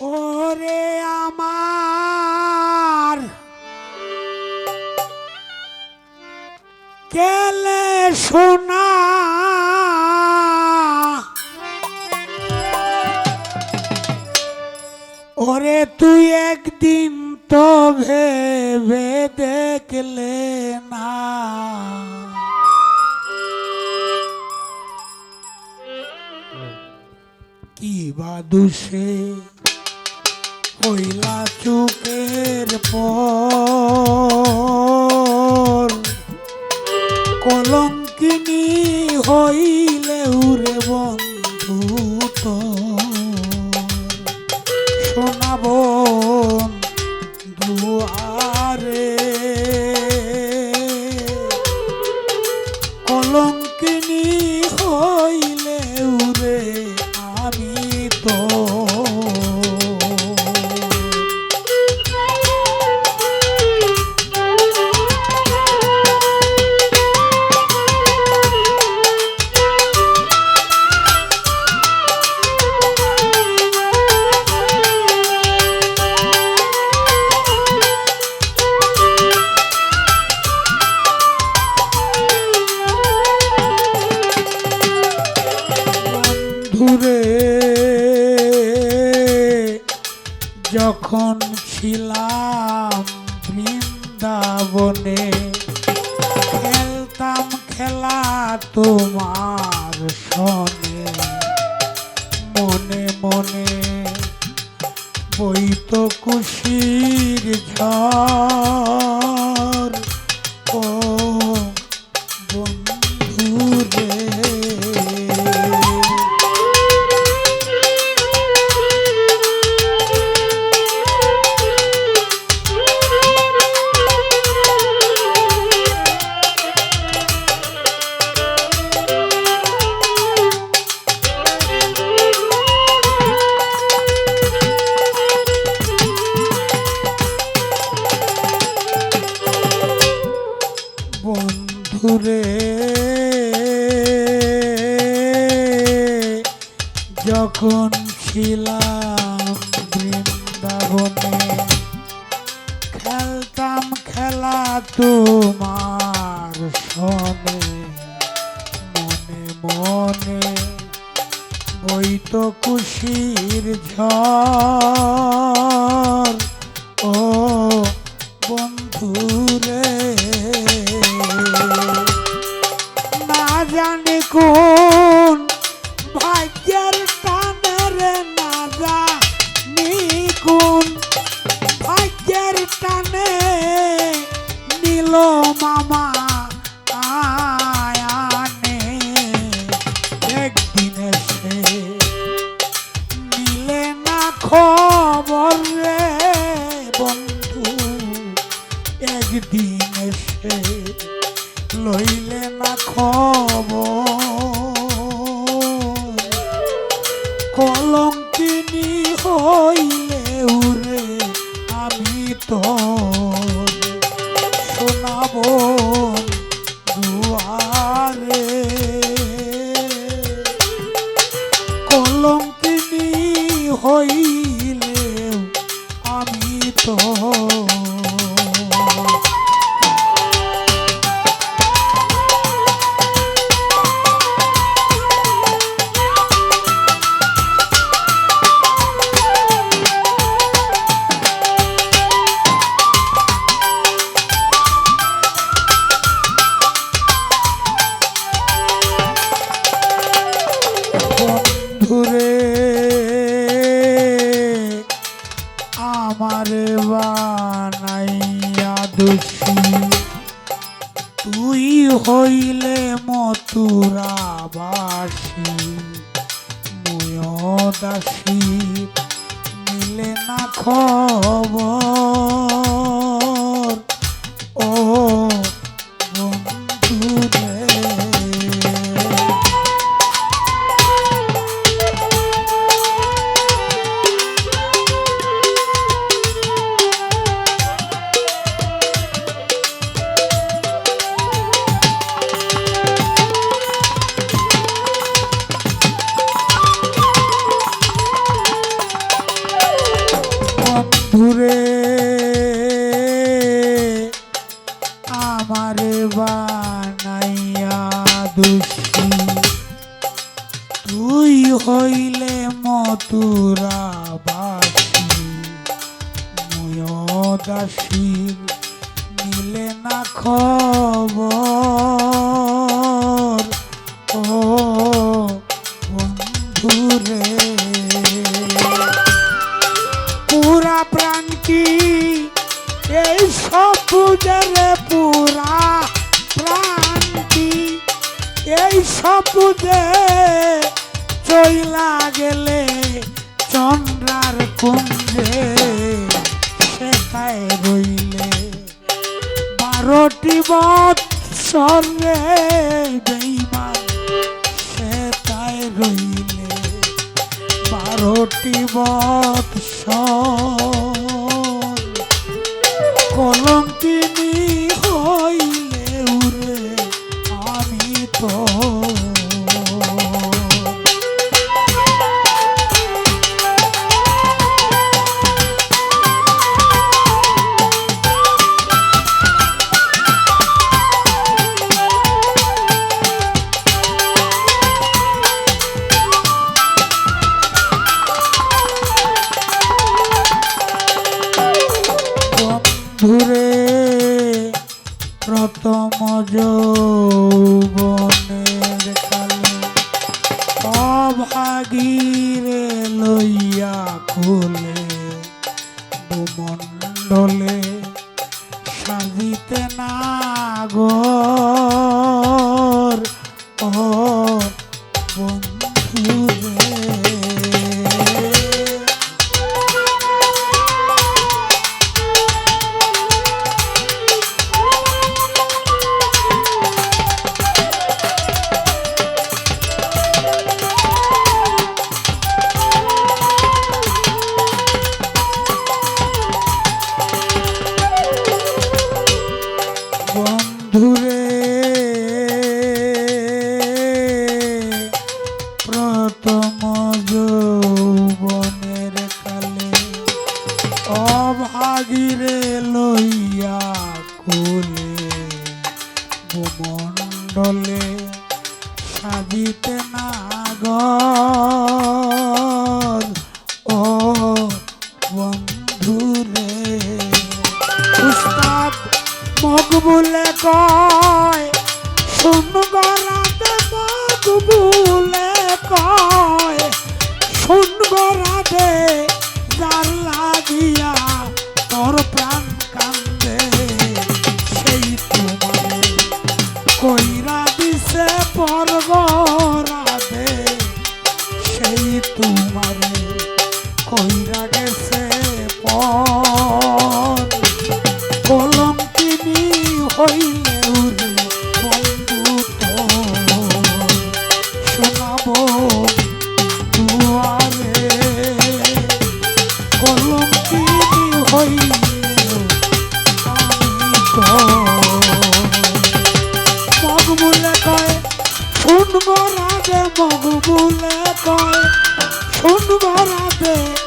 ওরে আমার। কেলে সোনা? ওরে তুই একদিন তো ভেবে দেখলে না। কি বা দুষে হইলা চুকের পর। কলঙ্কিনী হইলে উরে বন্ধু তো শোনাব দুয়ারে। কলঙ্কিনী হইলে যখন ছিলাম বৃন্দাবনে খেলতাম খেলা তোমার সনে মনে মনে বইত কুশির ঝড় বন্ধুরে যখন ছিলাম বৃন্দাবনে খেলতাম খেলা তোমার সনে। মনে মনে বইত কুশির ঝড়। নীল মামা আয়ানে একদিন নিলে বন্ধু একদিন হইলে উরে আমি তো হইলে মথুরাবাসী মুয় দাসী মিলে না খবর। বন্ধুরে আমারে বানাইয়া দোষী। তুই হইলে মতুরাবাসী ময়দাসীর নিলে না খবর। সব বুঝে চইলা গেলে চন্দ্রার কুঞ্জে শেখায় রইলে বারোটি বৎসরে বেইমান সে তাই রইলে। বারোটি বৎসর ভূমণ্ডলে সাজিতে না গর ও সাজিতে না গর গেছে পর কলঙ্কিনী হইলে উরে বন্ধু শোনাবো দুয়ারে। কলঙ্কিনী হইলে আমি তো মগবুলে কয়, শুনব রাধে মগবুলে কয়, শুনব লাগিয়া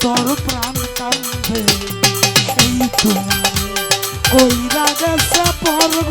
তোর প্রাণ কান্দে সেই তোমারে কইরা গেছে পর্ব